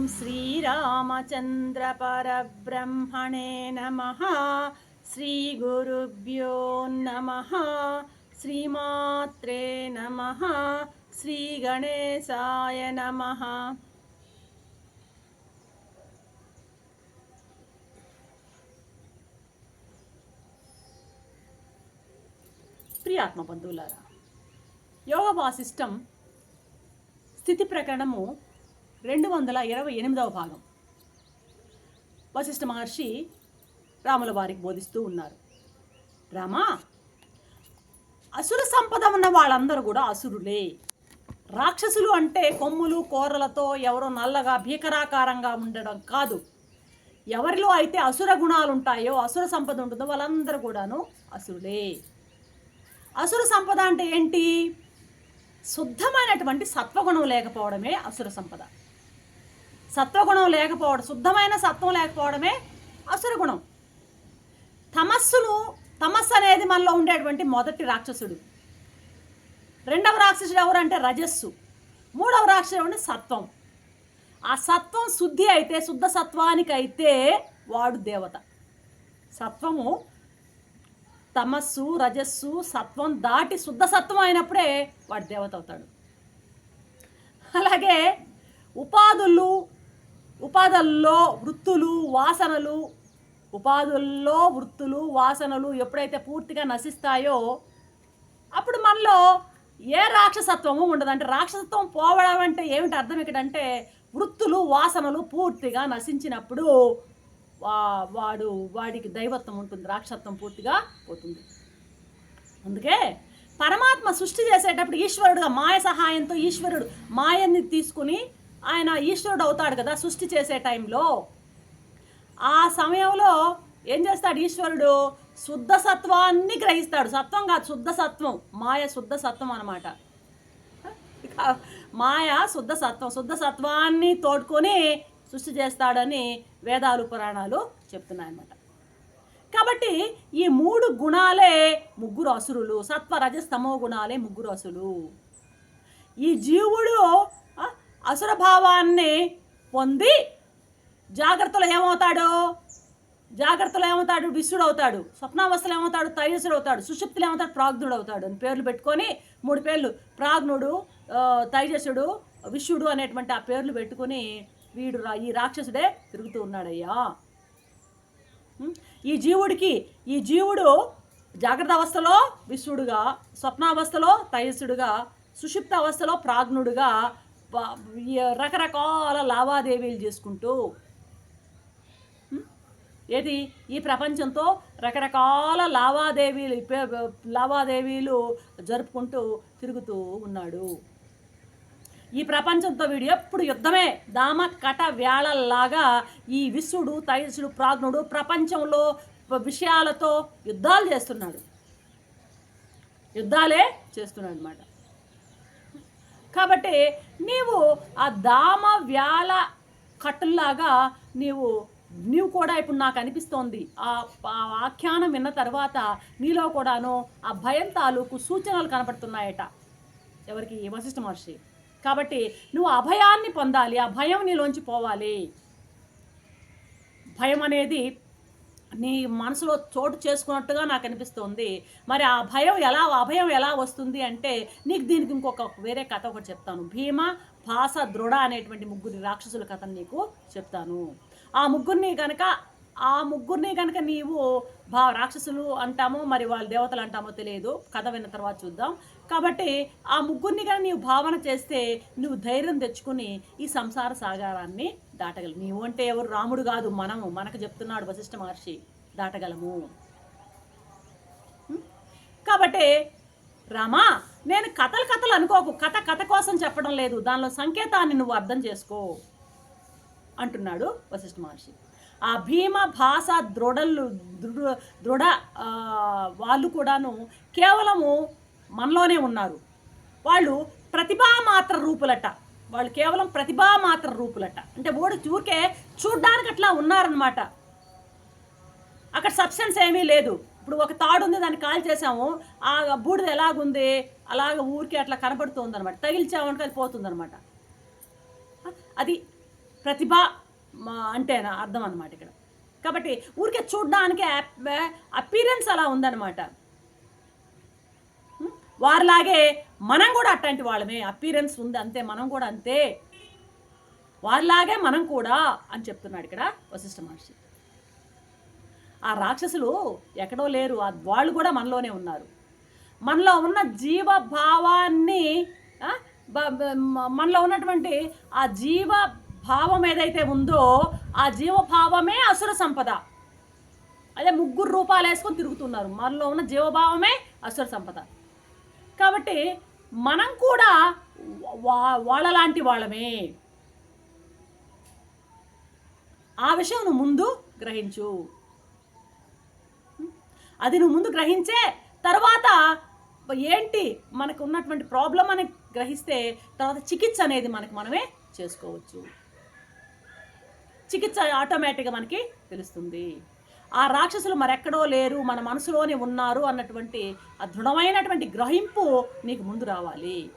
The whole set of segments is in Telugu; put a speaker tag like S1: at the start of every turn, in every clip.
S1: ఓం శ్రీరామచంద్ర పరబ్రహ్మణే నమ. శ్రీ గురుభ్యో నమ. శ్రీమాత్రే నమ. శ్రీ గణేశాయ నమ. ప్రియాత్మ బంధువులారా యోగ వాసిష్టం స్థితి ప్రకరణము రెండు వందల ఇరవై ఎనిమిదవ భాగం. వశిష్ఠ మహర్షి రాముల వారికి బోధిస్తూ ఉన్నారు. రామా అసుర సంపద ఉన్న వాళ్ళందరూ కూడా అసురులే. రాక్షసులు అంటే కొమ్ములు కూరలతో ఎవరో నల్లగా భీకరాకారంగా ఉండడం కాదు. ఎవరిలో అయితే అసుర గుణాలు ఉంటాయో అసుర సంపద ఉంటుందో వాళ్ళందరూ కూడాను అసురులే. అసుర సంపద అంటే ఏంటి? శుద్ధమైనటువంటి సత్వగుణం లేకపోవడమే అసుర సంపద. సత్వగుణం లేకపోవడం శుద్ధమైన సత్వం లేకపోవడమే అసురగుణం తమస్సును తమస్సు అనేది మనలో ఉండేటువంటి మొదటి రాక్షసుడు. రెండవ రాక్షసుడు ఎవరంటే రజస్సు. మూడవ రాక్షసుడు అంటే సత్వం. ఆ సత్వం శుద్ధి అయితే శుద్ధ సత్వానికి అయితే వాడు దేవత. సత్వము తమస్సు రజస్సు సత్వం దాటి శుద్ధ సత్వం అయినప్పుడే వాడు దేవత అవుతాడు. అలాగే ఉపాధులు ఉపాధుల్లో వృత్తులు వాసనలు ఉపాధుల్లో వృత్తులు వాసనలు ఎప్పుడైతే పూర్తిగా నశిస్తాయో అప్పుడు మనలో ఏ రాక్షసత్వము ఉండదు. అంటే రాక్షసత్వం పోవడం అంటే ఏమిటి అర్థం ఇక్కడంటే వృత్తులు వాసనలు పూర్తిగా నశించినప్పుడు వా- వాడు వాడికి దైవత్వం ఉంటుంది. రాక్షసత్వం పూర్తిగా పోతుంది. అందుకే పరమాత్మ సృష్టి చేసేటప్పుడు ఈశ్వరుడుగా మాయ సహాయంతో ఈశ్వరుడు మాయని తీసుకుని ఆయన ఈశ్వరుడు అవుతాడు కదా సృష్టి చేసే టైంలో. ఆ సమయంలో ఏం చేస్తాడు ఈశ్వరుడు? శుద్ధ సత్వాన్ని గ్రహిస్తాడు. సత్వం కాదు శుద్ధ సత్వం. మాయ శుద్ధ సత్వం అనమాట మాయ శుద్ధ సత్వం శుద్ధ సత్వాన్ని తోడుకొని సృష్టి చేస్తాడని వేదాలు పురాణాలు చెప్తున్నాయన్నమాట. కాబట్టి ఈ మూడు గుణాలే ముగ్గురు అసురులు. సత్వ రజస్తమో గుణాలే ముగ్గురు అసులు. ఈ జీవుడు అసురభావాన్ని పొంది జాగ్రత్తలో ఏమవుతాడు? జాగ్రత్తలో ఏమవుతాడు? విశ్వడు అవుతాడు స్వప్నావస్థలు ఏమవుతాడు? తైజసుడు అవుతాడు సుషుప్తులు ఏమవుతాడు? ప్రాజ్ఞుడు అవుతాడు అని పేర్లు పెట్టుకొని మూడు పేర్లు. ప్రాజ్ఞుడు తైజసుడు విశ్వడు అనేటువంటి ఆ పేర్లు పెట్టుకొని వీడు రా- ఈ రాక్షసుడే తిరుగుతూ ఉన్నాడయ్యా. ఈ జీవుడికి ఈ జీవుడు జాగ్రత్త అవస్థలో విశ్వడుగా స్వప్నావస్థలో తైజసుడుగా సుషిప్త అవస్థలో ప్రాజ్ఞుడుగా రకరకాల లావాదేవీలు చేసుకుంటూ ఏది? ఈ ప్రపంచంతో రకరకాల లావాదేవీలు లావాదేవీలు జరుపుకుంటూ తిరుగుతూ ఉన్నాడు. ఈ ప్రపంచంతో వీడు ఎప్పుడు యుద్ధమే దామ కట వేళల్లాగా ఈ విశ్వడు తైజసుడు ప్రాజ్ఞుడు ప్రపంచంలో విషయాలతో యుద్ధాలు చేస్తున్నాడు. యుద్ధాలే చేస్తున్నాడు అనమాట కాబట్టి నీవు ఆ దామ వ్యాల కట్టుల్లాగా నీవు నీవు కూడా ఇప్పుడు నాకు అనిపిస్తోంది. ఆ ఆఖ్యానం విన్న తర్వాత నీలో కూడాను ఆ భయం తాలూకు సూచనలు కనపడుతున్నాయట ఎవరికి? వశిష్ఠ మహర్షి. కాబట్టి నువ్వు అభయాన్ని పొందాలి ఆ భయం నీలోంచి పోవాలి. భయం అనేది నీ మనసులో చోటు చేసుకున్నట్టుగా నాకు అనిపిస్తుంది. మరి ఆ భయం ఎలా అభయం ఎలా వస్తుంది అంటే నీకు దీనికి ఇంకొక వేరే కథ ఒకటి చెప్తాను. భీమ భాస దృఢ అనేటువంటి ముగ్గురి రాక్షసుల కథను నీకు చెప్తాను. ఆ ముగ్గురిని కనుక ఆ ముగ్గురిని కనుక నీవు భా రాక్షసులు అంటామో మరి వాళ్ళ దేవతలు అంటామో తెలియదు. కథ విన్న తర్వాత చూద్దాం. కాబట్టి ఆ ముగ్గురిని కానీ నీవు భావన చేస్తే నువ్వు ధైర్యం తెచ్చుకుని ఈ సంసార సాగారాన్ని దాటగలం. నీవు అంటే ఎవరు? రాముడు కాదు మనము. మనకు చెప్తున్నాడు వశిష్ఠ మహర్షి దాటగలము. కాబట్టి రామా నేను కథలు కథలు అనుకోకు. కథ కథ కోసం చెప్పడం లేదు. దానిలో సంకేతాన్ని నువ్వు అర్థం చేసుకో. అంటున్నాడు వశిష్ఠ మహర్షి. ఆ భీమ భాష దృఢలు దృఢ దృఢ వాళ్ళు కూడాను కేవలము మనలోనే ఉన్నారు. వాళ్ళు ప్రతిభామాత్ర రూపులట. వాళ్ళు కేవలం ప్రతిభామాత్ర రూపులట. అంటే ఓడి ఊరికే చూడ్డానికి అట్లా ఉన్నారనమాట అక్కడ సబ్స్టెన్స్ ఏమీ లేదు. ఇప్పుడు ఒక తాడు ఉంది దాన్ని కాల్ చేసాము ఆ బూడిద ఎలాగుంది? అలాగ ఊరికి అట్లా కనబడుతుంది అనమాట తగిలిచామంటే అది పోతుంది అనమాట అది ప్రతిభ అంటే అంటేనా అర్థం అనమాట ఇక్కడ. కాబట్టి ఊరికే చూడ్డానికి అపీరెన్స్ అలా ఉందన్నమాట. వారిలాగే మనం కూడా అట్లాంటి వాళ్ళమే. అపీరెన్స్ ఉంది అంతే మనం కూడా అంతే. వారిలాగే మనం కూడా అని చెప్తున్నాడు ఇక్కడ వశిష్ఠ మహర్షి. ఆ రాక్షసులు ఎక్కడో లేరు ఆ వాళ్ళు కూడా మనలోనే ఉన్నారు. మనలో ఉన్న జీవభావాన్ని మనలో ఉన్నటువంటి ఆ జీవ భావం ఏదైతే ఉందో ఆ జీవభావమే అసుర సంపద. అదే ముగ్గురు రూపాలు వేసుకొని తిరుగుతున్నారు. మనలో ఉన్న జీవభావమే అసుర సంపద. కాబట్టి మనం కూడా వా- వాళ్ళలాంటి వాళ్ళమే. ఆ విషయం నువ్వు ముందు గ్రహించు. అది నువ్వు ముందు గ్రహించే తర్వాత ఏంటి మనకు ఉన్నటువంటి ప్రాబ్లం అని గ్రహిస్తే తర్వాత చికిత్స అనేది మనకు మనమే చేసుకోవచ్చు. చికిత్స ఆటోమేటిక్గా మనకి తెలుస్తుంది. ఆ రాక్షసులు మరెక్కడో లేరు మన మనసులోనే ఉన్నారు అన్నటువంటి ఆ దృఢమైనటువంటి గ్రహింపు నీకు ముందు రావాలి.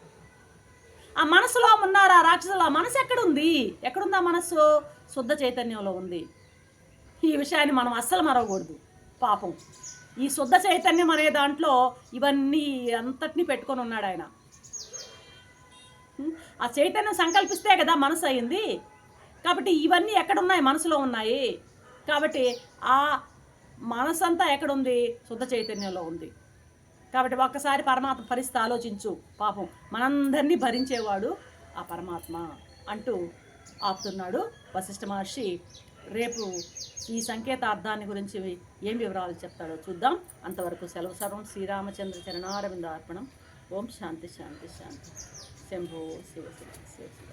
S1: ఆ మనసులో ఉన్నారు ఆ రాక్షసులు? ఆ మనసు ఎక్కడుంది? ఎక్కడుంది ఆ మనసు శుద్ధ చైతన్యంలో ఉంది. ఈ విషయాన్ని మనం అస్సలు మరవకూడదు. పాపం. ఈ శుద్ధ చైతన్యం అనే దాంట్లో ఇవన్నీ అంతటిని పెట్టుకొని ఉన్నాడు ఆయన. ఆ చైతన్యం సంకల్పిస్తే కదా మనసు అయింది. కాబట్టి ఇవన్నీ ఎక్కడున్నాయి? మనసులో ఉన్నాయి. కాబట్టి ఆ మనసంతా ఎక్కడుంది? శుద్ధ చైతన్యంలో ఉంది. కాబట్టి ఒక్కసారి పరమాత్మ పరిస్థితి ఆలోచించు. పాపం మనందరినీ భరించేవాడు ఆ పరమాత్మ అంటూ ఆపుతున్నాడు వశిష్ఠ మహర్షి. రేపు ఈ సంకేతార్థాన్ని గురించి ఏం వివరాలు చెప్తాడో చూద్దాం. అంతవరకు సెలవు సర్వం శ్రీరామచంద్ర చరణారవింద అర్పణం ఓం శాంతి శాంతి శాంతి. శంభో శివ శివ శివ శివ.